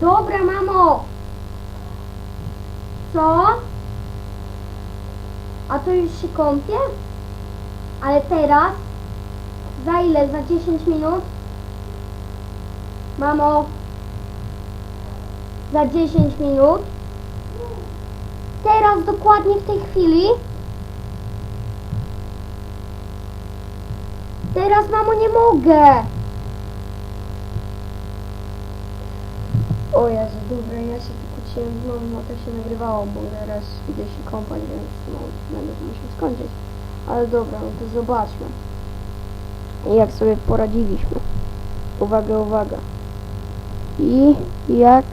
Dobra, mamo! Co? A to już się kąpie? Ale teraz? Za ile? Za 10 minut? Mamo? Za 10 minut? Teraz, dokładnie w tej chwili? Teraz, mamo, nie mogę! O Jezu, dobra, ja się pokłóciłem znowu, no to się nagrywało, bo teraz idę się kąpać, więc no, będę to musiał skończyć. Ale dobra, no to zobaczmy. Jak sobie poradziliśmy. Uwaga, uwaga. I jak...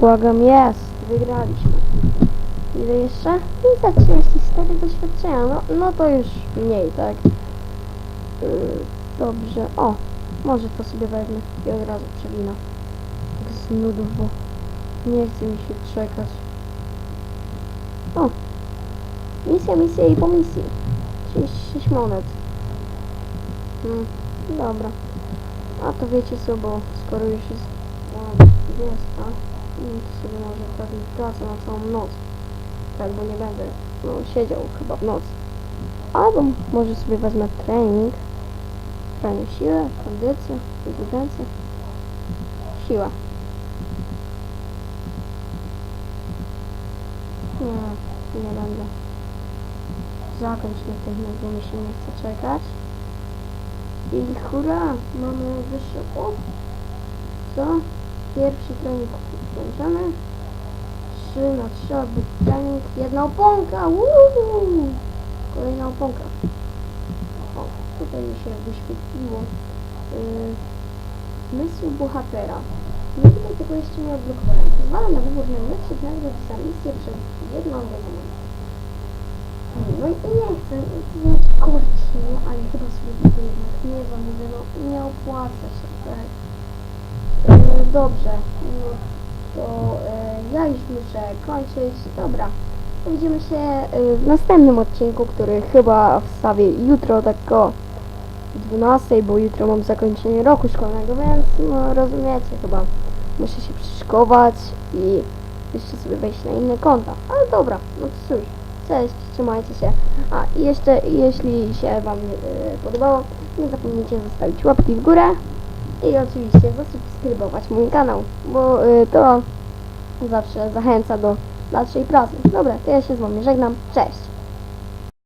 Błagam, jest. Wygraliśmy. Ile jeszcze? I za 34 doświadczenia. No, no to już mniej, tak? Yy, dobrze. O, może to sobie wezmę i od razu przewinę. Tak z nudów, bo nie chce mi się czekać. O! Misja, misja i po misji. 36 monet. Hmm, dobra. A to wiecie co, bo skoro już jest o, 20, no to sobie może prawie pracę na całą noc. Tak, bo nie będę no, siedział chyba w nocy. Albo może sobie wezmę trening. Pranie siłę, kondycję, inteligencję. Siła. Nie, nie będę. Zakończ natychmiast, bo mi się nie chce czekać. I hurra, mamy wyższy o. Co? Pierwszy trening skończony. 3 na 3 albo trening. Jedna oponka. Uuu! Kolejna oponka. Tutaj mi się wyświetliło. Yy, Zmysł bohatera. Tutaj tego jeszcze nie odblokowałem. Pozwala na wybór najlepszych nagród za misję przed jedną wiadomością. No i nie chcę, nie kurczę, no ale chyba sobie to jednak nie zamówię, no nie opłaca się, tak. E, dobrze, no to e, ja już muszę kończyć, dobra. Widzimy się e, w następnym odcinku, który chyba wstawię jutro, tak o 12, bo jutro mam zakończenie roku szkolnego, więc no rozumiecie chyba. Muszę się przyszykować i jeszcze sobie wejść na inne konta. Ale dobra, no to cóż. Cześć, trzymajcie się. A i jeszcze, jeśli się Wam e, podobało, nie zapomnijcie zostawić łapki w górę i oczywiście zasubskrybować mój kanał, bo e, to zawsze zachęca do dalszej pracy. Dobra, to ja się z Wami żegnam. Cześć!